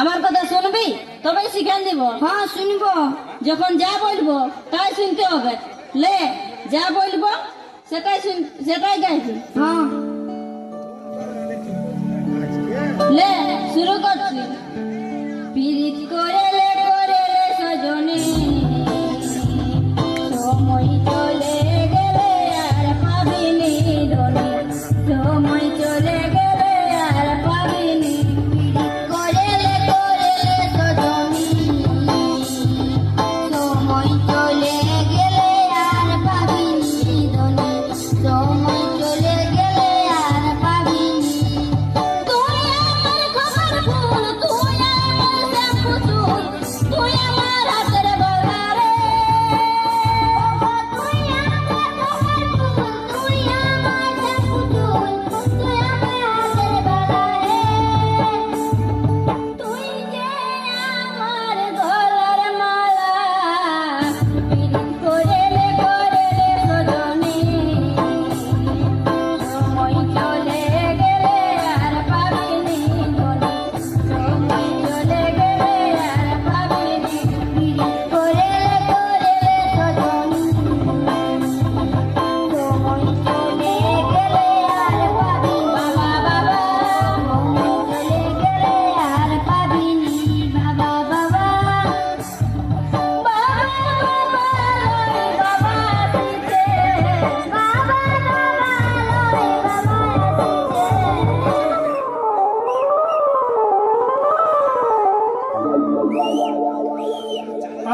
আমার কথা শুনবি? তবে শিখান দিব। হ্যাঁ শুনব। যখন যা বলব তাই শুনতে হবে। লে যা বলব সেটাই শুন সেটাই গাইবি। হ্যাঁ।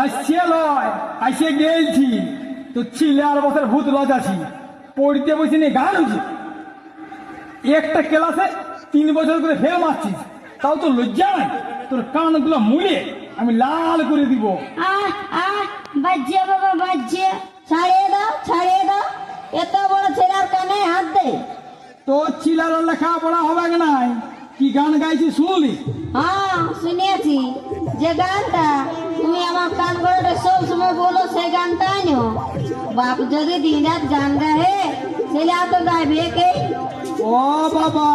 আসছে লয় আসে গেলছি। তো ছিলে আর বছর ভূত লজ আছি। পড়তে বসে নিয়ে গান হচ্ছে একটা ক্লাসে তিন বছর করে ফেল মারছিস। তাও তো লজ্জা নাই। তোর কানগুলো মুড়ে আমি লাল করে দিব। বাজ্যে বাবা বাজ্যে। ছাড়িয়ে দাও ছাড়িয়ে দাও। এত বড় ছেলের কানে হাত দে। তোর ছিলার লেখা পড়া হবে নাই? কি গান গাইছি শুনলি? হ্যাঁ শুনেছি। যে গানটা তুমি আমার কান করে সব সময় বলো সেই গানটাই নিও বাপ যদি দিন রাত গান গায়ে ছেলে তো গাইবে কে? ও বাবা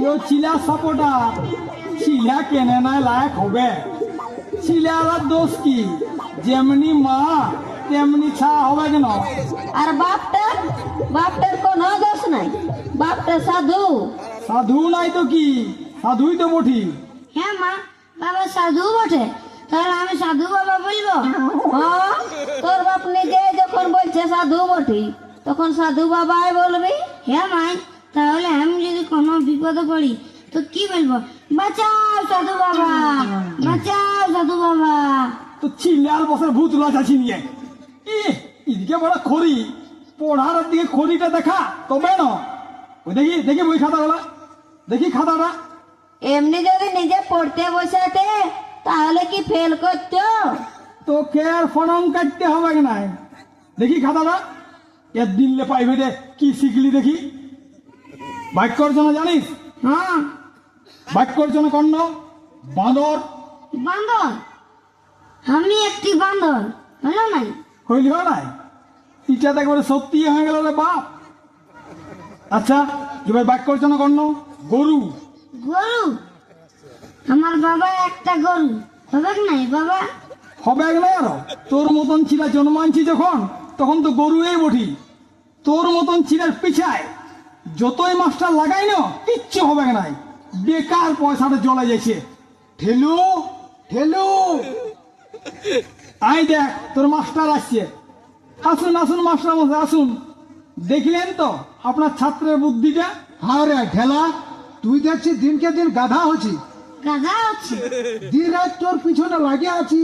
ইয়ো চিলা সাপোর্টার চিলা কেনে নাই লায়ক হবে? চিলার দোষ কি? যেমনি মা তেমনি ছা হবে কেন? আর বাপটার বাপটার কোনো দোষ নাই। বাপটা সাধু। সাধু নাই তো কি? সাধুই তো বঠি। হ্যাঁ মা বাবা সাধু বটে। তাহলে আমি সাধু বাবা বলব তোর বাপ নিজে যখন বলছে সাধু বটি তখন সাধু বাবাই বলবি হ্যাঁ মাই তাহলে আমি যদি কোনো বিপদে পড়ি তো কি বলব? বাঁচাও সাধু বাবা বাঁচাও সাধু বাবা। তো চিলার বছর ভূত লাচাছি নিয়ে এদিকে বড় খড়ি। পড়ার দিকে খড়িটা দেখা তবে না। ওই দেখি দেখি বই খাতাগুলা। দেখি খাতাটা এমনি যদি নিজে পড়তে বসাতে তাহলে কি ফেল করতো তোকে আর ফরম কাটতে হবে নাই? দেখি খাতাটা এর দিনলে পাইবে রে কি শিখলি দেখি। বাক্য অর্চনা জানিস? হ্যাঁ? বাক্য অর্চনা কর্ণ? বাঁদর। বান্দর আমি একটি বান্দর হলো নাই? হইলি হয় নাই? ইটা একবারে সত্যি হয়ে গেল রে বাপ। আচ্ছা এবার বাক্য অর্চনা কর্ণ। গরু। গরু? আমার বাবা একটা গরু। হবে নাই বাবা? হবে না আরও। তোর মতন ছিলা জন্মানছি যখন তখন তো গরু গরুই বঠি তোর মতন ছিলার পিছায় যতই মাস্টার লাগাই না কিচ্ছু হবে নাই। বেকার পয়সাটা জলে যাচ্ছে ঠেলু ঠেলু। আই দেখ তোর মাস্টার আসছে। আসুন আসুন মাস্টার মশাই আসুন। দেখলেন তো আপনার ছাত্রের বুদ্ধিটা? হ্যাঁ রে ঠেলা তুই দেখছি দিনকে দিন গাধা হচ্ছি গাধা হচ্ছে? দিন রাত তোর পিছনে লাগে আছি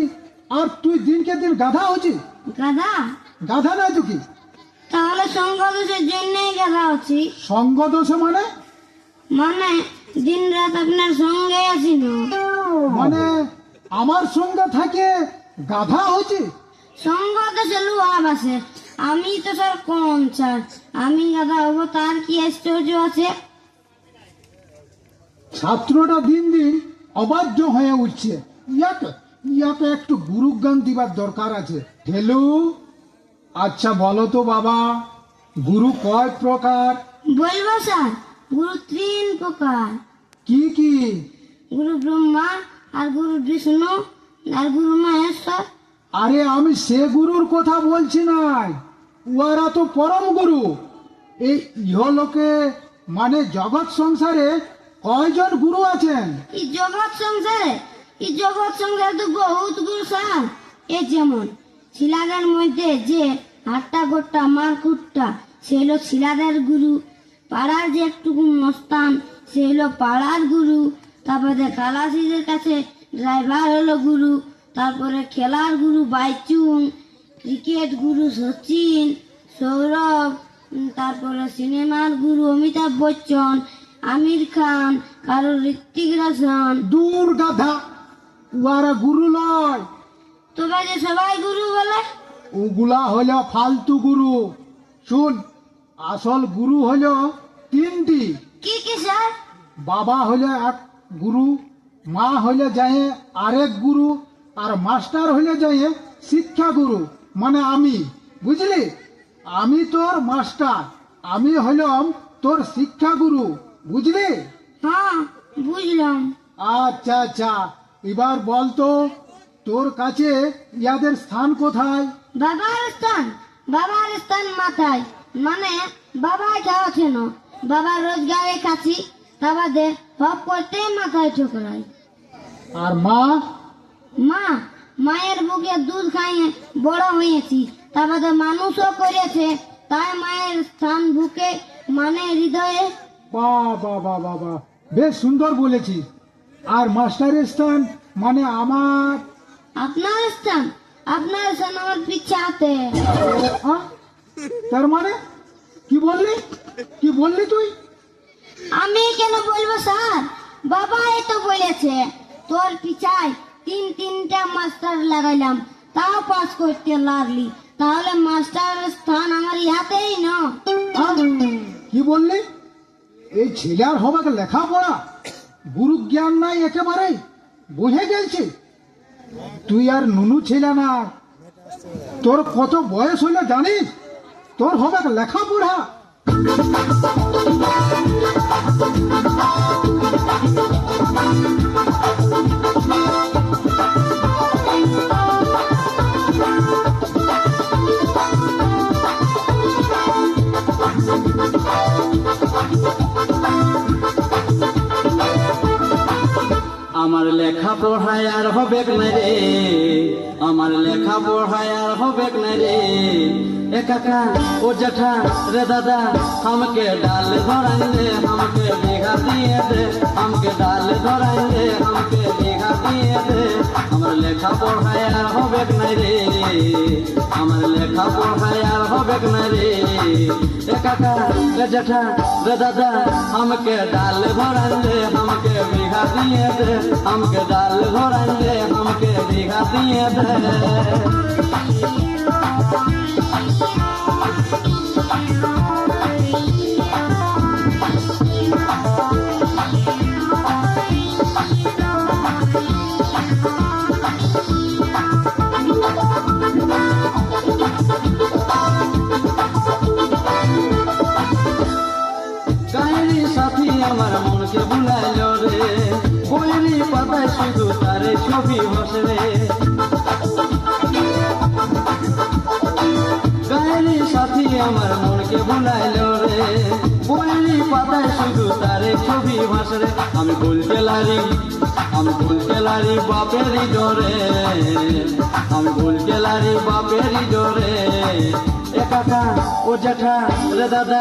আর তুই দিনকে দিন গাধা হচ্ছি গাধা? গাধা নয় তো কি? তাহলে দোষের জন্যই গাধা হচ্ছি। সঙ্গ দোষ মানে? মানে দিন রাত আপনার সঙ্গে আছি না মানে আমার সঙ্গে থাকে গাধা হচ্ছে সঙ্গ দোষে লুহা বাসে আমি তো স্যার কম স্যার। আমি গাধা হব তার কি আশ্চর্য আছে? ছাত্রটা দিন দিন অবাধ্য হয়ে উঠছে। ইয়াকে ইয়াকে একটু গুরুজ্ঞান দিবার দরকার আছে। ঢেলু আচ্ছা বলো তো বাবা গুরু কয় প্রকার? বলব স্যার। গুরু তিন প্রকার। কি কি? গুরু ব্রহ্মা আর গুরু বিষ্ণু আর গুরু মহেশ্বর। আরে আমি সে গুরুর কথা বলছি নাই। উহারা তো পরম গুরু। এই ইহলোকে মানে জগৎ সংসারে কয়জন গুরু আছেন? এই জগৎ সংসারে, এই জগৎ সংসারে তো বহুত গুরু স্যার। এ যেমন শিলাদের মধ্যে যে হাট্টা গোট্টা মারকুটটা সে হলো শিলাদের গুরু। পাড়ার যে একটুকু মস্তান, সে হলো পাড়ার গুরু। তারপরে কালাশিদের কাছে ড্রাইভার হলো গুরু। তারপরে খেলার গুরু বাইচুং ক্রিকেট গুরু সচিন সৌরভ তারপরে সিনেমার গুরু অমিতাভ বচ্চন আমির খান কারও ঋত্বিক রোশন। দূর গাধা উহারা গুরু নয়। যে সবাই গুরু বলে? ওগুলা হলো ফালতু গুরু। শুন আসল গুরু হলো তিনটি। কি কি স্যার? বাবা হইলে এক গুরু মা হইলে যায় আরেক গুরু আর মাস্টার হইলে যায় শিক্ষা গুরু মানে আমি বুঝলি? আমি তোর মাস্টার আমি হইলাম তোর শিক্ষা গুরু বুঝলি? হ্যাঁ বুঝলাম। আচ্ছা আচ্ছা এবার বলতো তোর কাছে ইয়াদের স্থান কোথায়? বাবার স্থান বাবার স্থান মাথায় মানে বাবাই খাওয়াছে না বাবা রোজগারে কাছি বাদে হপ করতে মাথায় ঠোকরাই আর মা মা মায়ের বুকে দুধ খাইয়ে বড় হয়েছি। তা বাদে মানুষও করেছে তাই মায়ের স্থান বুকে মানে হৃদয়ে। বা বা বা বা বা। বেশ সুন্দর বলেছিস আর মাস্টারের স্থান মানে আমার। আপনার স্থান? আপনার স্থান আমার পিছাতে আহ? তার মানে? কি বললি? কি বললি তুই? আমি কেন বলব স্যার? বাবা তো বলেছে তোর পিছায় তিন তিনটা মাস্টার লাগাইলাম। তাও পাস করতে লাগলি। তাহলে মাস্টারের স্থান আমার ইহাতেই না। কি বললি? এই ছেলে আর হবে লেখাপড়া। গুরু জ্ঞান নাই একেবারে বুঝে গেছে তুই আর নুনু ছেলে না। তোর কত বয়স হইলে জানিস? তোর হবে লেখাপড়া। হবে না রে আমার লেখা পড়ায় আর হবে না রে এ কাকা ও জেঠা রে দাদা हमके डाल धराई दे हमके बिघा दिए दे हमके डाल धराई दे हमके बिघा दिए दे আমার লেখা পড়ায় আর হবে না রে আমার লেখা পড়ায় আর হবে না রে এ কাকা রে জেঠা রে দাদা हमके डाल धराई दे हमके बिघा दिए दे हमके डाल धराई दे हमके बिघा दिए दे শুধু তারে ছবি বসে রে গায়েরি সাথী আমার মনকে বুলাইল রে। বইরি পাতায় শুধু তারে ছবি ভাসে রে আমি বলতে লারি আমি লারি বাপেরই ডরে। আমি বাপেরই ডরে। काका ओ जठा रे दादा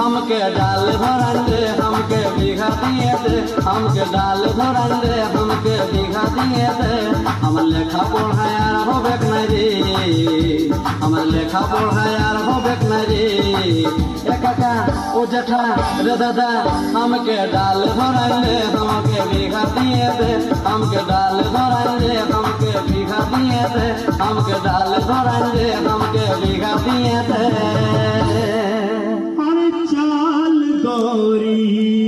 हमके डाल भरन दे हमके बीघा दिए दे हमके डाल भरन दे हमके बीघा दिए दे हम लेखा पढ़ा यार हो बेक रे हमर लेखा पढ़ा यार हो बेक रे ए काका জ্যাঠা রে দাদা, আমাকে ডাল ভরাইলে আমাকে বিঘা দিয়ে দে। আমাকে ডাল ভরাইলে আমাকে বিঘা দিয়ে দে। আমাকে ডাল ভরাইলে আমাকে বিঘা দিয়ে দে। আরে চাল গৌরী